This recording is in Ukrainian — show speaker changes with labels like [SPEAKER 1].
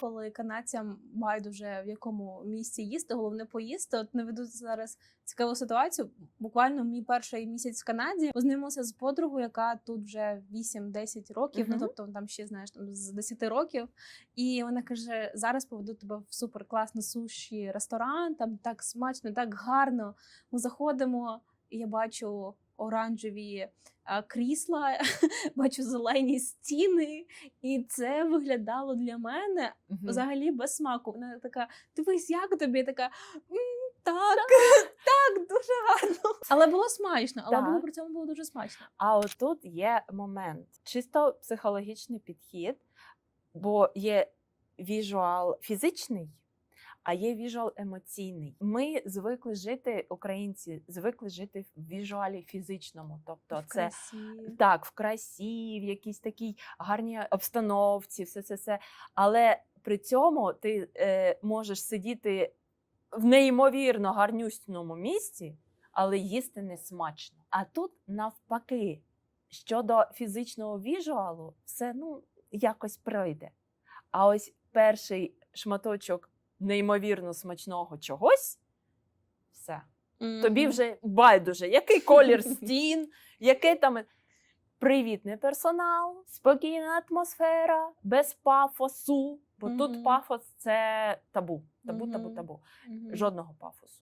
[SPEAKER 1] Коли канадцям байдуже в якому місці їсти, головне поїсти. От наведу зараз цікаву ситуацію. Буквально мій перший місяць в Канаді познайомилася з подругою, яка тут вже 8-10 років. Ну тобто там ще знаєш там з 10 років. І вона каже: зараз поведу тебе в супер класний суші ресторан. Там так смачно, так гарно. Ми заходимо, і я бачу оранжеві крісла, бачу зелені стіни, і це виглядало для мене взагалі без смаку. Вона така: дивись, як тобі? Я така так, так, дуже гарно. Але було смачно, але було при цьому було дуже смачно.
[SPEAKER 2] А отут є момент, чисто психологічний підхід, бо є віжуал фізичний, а є віжуал емоційний. Ми звикли жити, українці звикли жити в віжуалі фізичному. Тобто,
[SPEAKER 1] В
[SPEAKER 2] це
[SPEAKER 1] красі.
[SPEAKER 2] так, в красі, в якійсь такій гарній обстановці, все це все. Але при цьому ти е, можеш сидіти в неймовірно гарнюсному місці, але їсти не смачно. А тут навпаки, щодо фізичного віжуалу, все ну якось пройде. А ось перший шматочок неймовірно смачного чогось, все. Тобі вже байдуже, який колір стін, який там привітний персонал, спокійна атмосфера, без пафосу. Бо
[SPEAKER 1] Мгм.
[SPEAKER 2] тут пафос це табу. Табу, табу, табу.
[SPEAKER 1] Мгм.
[SPEAKER 2] Жодного пафосу.